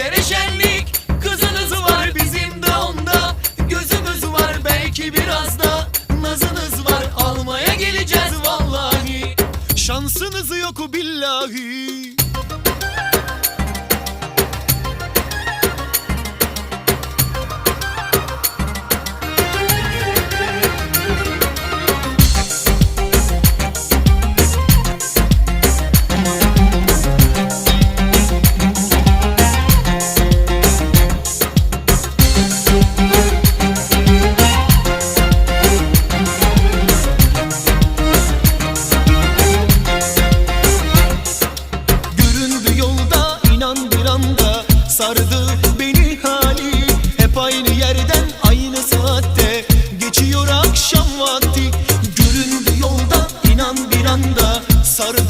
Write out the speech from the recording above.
Köylere şenlik Kızınız var bizim de onda. Gözümüz var belki biraz da Nazınız var. Almaya geleceğiz vallahi. Şansınız yok billahi. Göründü yolda inan bir anda Sardı beni hali. Hep aynı yerden aynı saatte Geçiyor akşam vakti. Göründü yolda inan bir anda Sardı